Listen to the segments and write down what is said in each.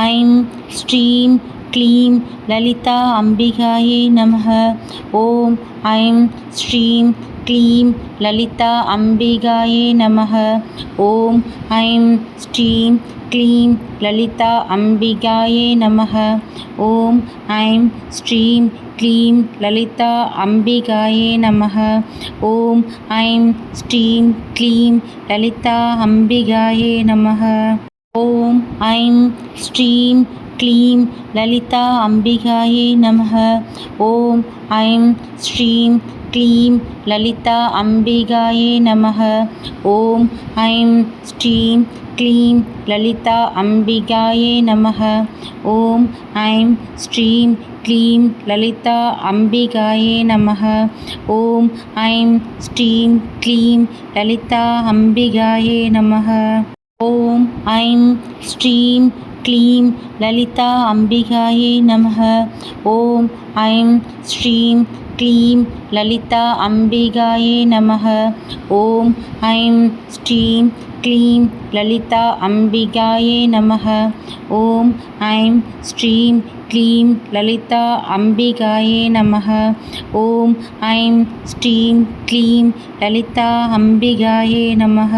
I'm ஸ்ரீம் க்ளீம் லலிதா அம்பிகாயே நமः ஓம் ஐம் ஸ்ரீம் க்ளீம் லலிதா அம்பிகாயே நமः ஓம் ஐம் ஸ்ரீம் க்ளீம் லலிதா அம்பிகாயே நமः ஓம் ஐம் ஸ்ரீம் க்ளீம் லலிதா அம்பிகாயே நமः ஓம் ஐம் ஸ்ரீம் க்ளீம் லலிதா அம்பிகாயே நமः ஓம் ஐம் ஸ்ரீம் க்ளீம் லலிதா அம்பிகாயே நமக ஓம் ஐம் ஸ்ரீம் க்ளீம் லலிதா அம்பிகாயே நமக ஓம் ஐம் ஸ்ரீம் க்ளீம் லலிதா அம்பிகாயே நமக ஓம் ஐம் ஸ்ரீம் க்ளீம் லலிதா அம்பிகாயே நமக ஓம் ஐம் ஸ்ரீம் க்ளீம் லலிதா அம்பிகாயே நமக ஓம் ஐம் ஸ்ரீம் க்ளீம் லலிதா அம்பிகாயே நமः ஓம் ஐம் ஸ்ரீம் க்ளீம் லலிதா அம்பிகாயே நமः ஓம் ஐம் ஸ்ரீம் க்ளீம் லலிதா அம்பிகாயே நமः ஓம் ஐம் ஸ்ரீம் க்ளீம் லலிதா அம்பிகாயே நமः ஓம் ஐம் ஸ்ரீம் க்ளீம் லலிதா அம்பிகாயே நமः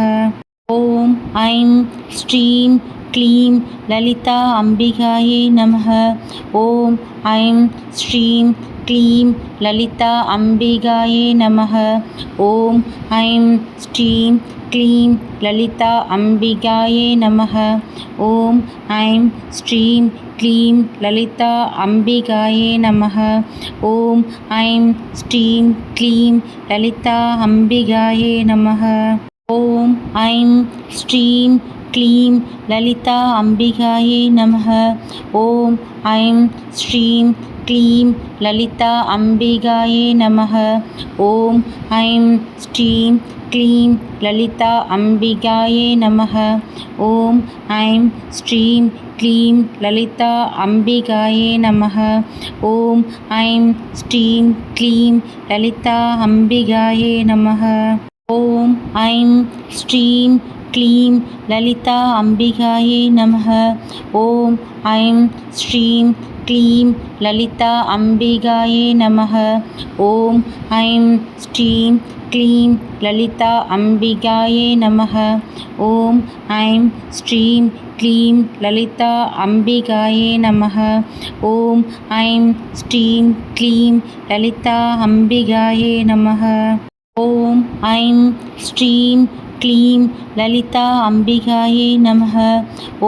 ஓம் ஐம் ஸ்ரீம் க்ளீம் லலிதா அம்பிகாயே நமः ஓம் ஐம் ஸ்ரீம் க்ளீம் லலிதா அம்பிகாயே நமः ஓம் ஐம் ஸ்ரீம் க்ளீம் லலிதா அம்பிகாயே நமः ஓம் ஐம் ஸ்ரீம் க்ளீம் லலிதா அம்பிகாயே நமः ஓம் ஐம் ஸ்ரீம் க்ளீம் லலிதா அம்பிகாயே நமः ஓம் ஐம் ஸ்ரீம் க்ளீம் லலிதா அம்பிகாயே நமக ஓம் ஐம் ஸ்ரீம் க்ளீம் லலிதா அம்பிகாயே நமக ஓம் ஐம் ஸ்ரீம் க்ளீம் லலிதா அம்பிகாயே நமக ஓம் ஐம் ஸ்ரீம் க்ளீம் லலிதா அம்பிகாயே நமக ஓம் ஐம் ஸ்ரீம் க்ளீம் லலிதா அம்பிகாயே நமக ஓம் ஐம் ஸ்ரீம் க்ளீம் லலிதா அம்பிகாயே நமः ஓம் ஐம் ஸ்ரீம் க்ளீம் லலிதா அம்பிகாயே நமः ஓம் ஐம் ஸ்ரீம் க்ளீம் லலிதா அம்பிகாயே நமः ஓம் ஐம் ஸ்ரீம் க்ளீம் லலிதா அம்பிகாயே நமः ஓம் ஐம் ஸ்ரீம் க்ளீம் லலிதா அம்பிகாயே நமः ஓம் ஐம் ஸ்ரீம் க்ளீம் லலிதா அம்பிகாயே நமக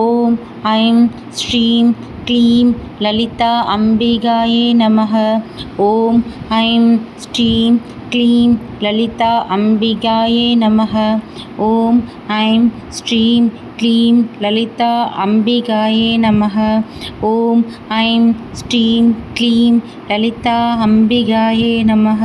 ஓம் ஐம் ஸ்ரீம் க்ளீம் லலிதா அம்பிகாயே நமக ஓம் ஐம் ஸ்ரீம் க்ளீம் லலிதா அம்பிகாயே நமக ஓம் ஐம் ஸ்ரீம் க்ளீம் லலிதா அம்பிகாயே நமக ஓம் ஐம் ஸ்ரீம் க்ளீம் லலிதா அம்பிகாயே நமக